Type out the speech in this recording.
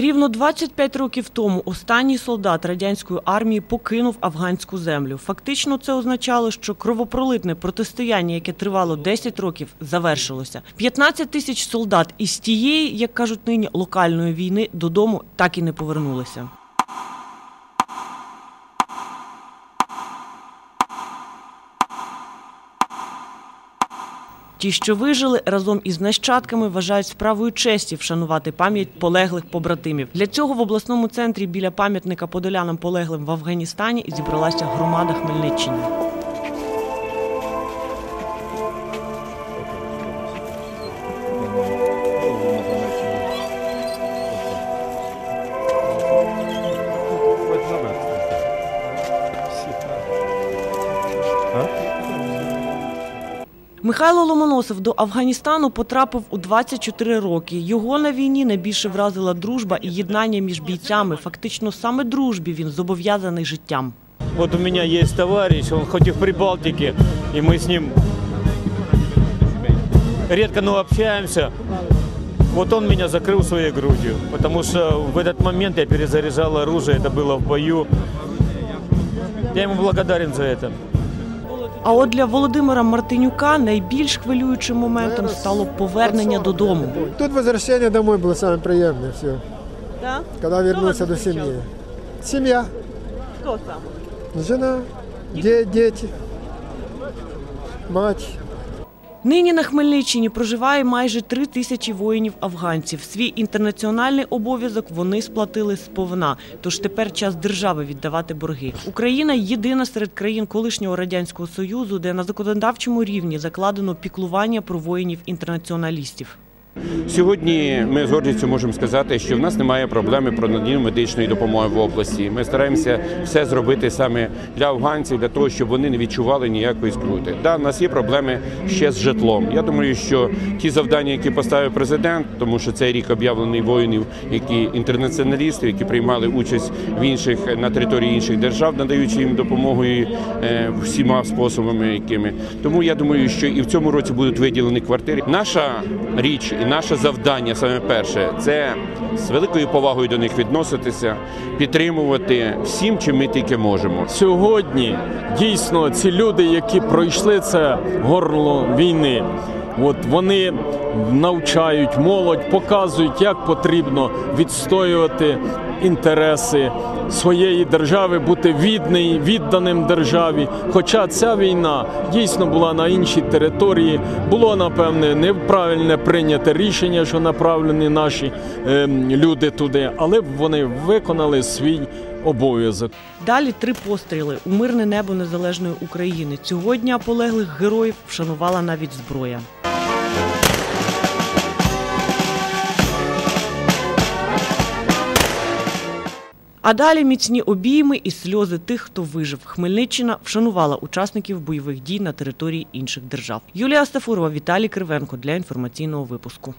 Рівно 25 років тому останній солдат радянської армії покинув афганську землю. Фактично, це означало, що кровопролитне протистояння, яке тривало 10 років, завершилося. 15 тисяч солдат із тієї, як кажуть нині, локальної війни додому так і не повернулися. Ті, що вижили разом із нащадками, вважають справою честі вшанувати пам'ять полеглих побратимів. Для цього в обласному центрі біля пам'ятника подолянам полеглим в Афганістані зібралася громада Хмельниччини. Михайло Ломоносов до Афганістану потрапив у 24 роки. Його на війні найбільше вразила дружба і єднання між бійцями. Фактично саме дружбі він зобов'язаний життям. Вот у меня есть товарищ, он хоть и в Прибалтике, и мы с ним редко, но общаемся. Вот он меня закрыл своей грудью, потому что в этот момент я перезаряжал оружие, это было в бою. Я ему благодарен за это. А от для Володимира Мартинюка найбільш хвилюючим моментом стало повернення додому. Тут возвращение домой було саме приємне. все, Коли вернулся до сім'ї. Сім'я. Хто сам? жена, дети, мать. Нині на Хмельниччині проживає майже три тисячі воїнів-афганців. Свій інтернаціональний обов'язок вони сплатили сповна. Тож тепер час держави віддавати борги. Україна єдина серед країн колишнього радянського союзу, де на законодавчому рівні закладено піклування про воїнів-інтернаціоналістів. Сьогодні ми з гордістю можемо сказати, що в нас немає проблеми про надання медичної допомоги в області. Ми стараємося все зробити саме для афганців, для того, щоб вони не відчували ніякої скрути. Да, в нас є проблеми ще з житлом. Я думаю, що ті завдання, які поставив президент, тому що цей рік об'явлений воїнів, які інтернаціоналістів, які приймали участь в інших на території інших держав, надаючи їм допомогу і, е, всіма способами, якими тому я думаю, що і в цьому році будуть виділені квартири. Наша річ і наше завдання саме перше це з великою повагою до них відноситися, підтримувати всім, чим ми тільки можемо. Сьогодні дійсно ці люди, які пройшли це горло війни, от вони навчають молодь, показують, як потрібно відстоювати інтереси своєї держави, бути відний, відданим державі. Хоча ця війна дійсно була на іншій території, було напевне неправильне прийняте рішення, що направлені наші ем, люди туди, але вони виконали свій обов'язок. Далі три постріли у мирне небо незалежної України. Цього дня полеглих героїв вшанувала навіть зброя. А далі міцні обійми і сльози тих, хто вижив. Хмельниччина вшанувала учасників бойових дій на території інших держав. Юлія Стафурова, Віталій Кривенко для інформаційного випуску.